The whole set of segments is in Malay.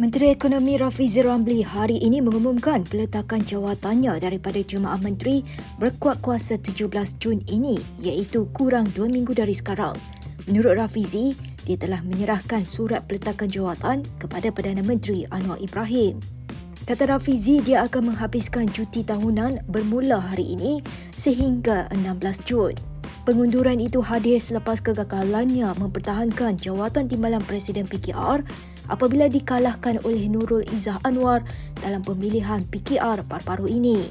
Menteri Ekonomi Rafizi Ramli hari ini mengumumkan peletakan jawatannya daripada Jemaah Menteri berkuat kuasa 17 Jun ini iaitu kurang dua minggu dari sekarang. Menurut Rafizi, dia telah menyerahkan surat peletakan jawatan kepada Perdana Menteri Anwar Ibrahim. Kata Rafizi, dia akan menghabiskan cuti tahunan bermula hari ini sehingga 16 Jun. Pengunduran itu hadir selepas kegagalannya mempertahankan jawatan timbalan Presiden PKR apabila dikalahkan oleh Nurul Izzah Anwar dalam pemilihan PKR baru-baru ini.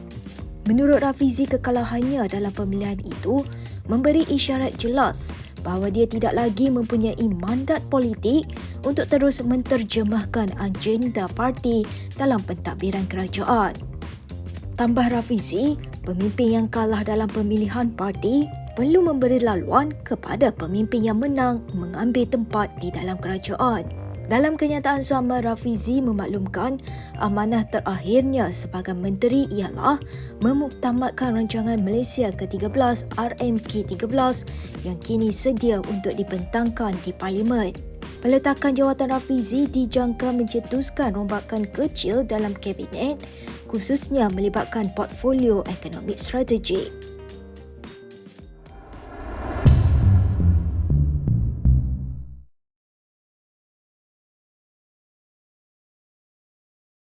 Menurut Rafizi, kekalahannya dalam pemilihan itu memberi isyarat jelas bahawa dia tidak lagi mempunyai mandat politik untuk terus menterjemahkan agenda parti dalam pentadbiran kerajaan. Tambah Rafizi, pemimpin yang kalah dalam pemilihan parti perlu memberi laluan kepada pemimpin yang menang mengambil tempat di dalam kerajaan. Dalam kenyataan sama, Rafizi memaklumkan amanah terakhirnya sebagai menteri ialah memuktamadkan rancangan Malaysia ke-13 RMK-13 yang kini sedia untuk dibentangkan di Parlimen. Peletakan jawatan Rafizi dijangka mencetuskan rombakan kecil dalam kabinet khususnya melibatkan portfolio ekonomi strategik.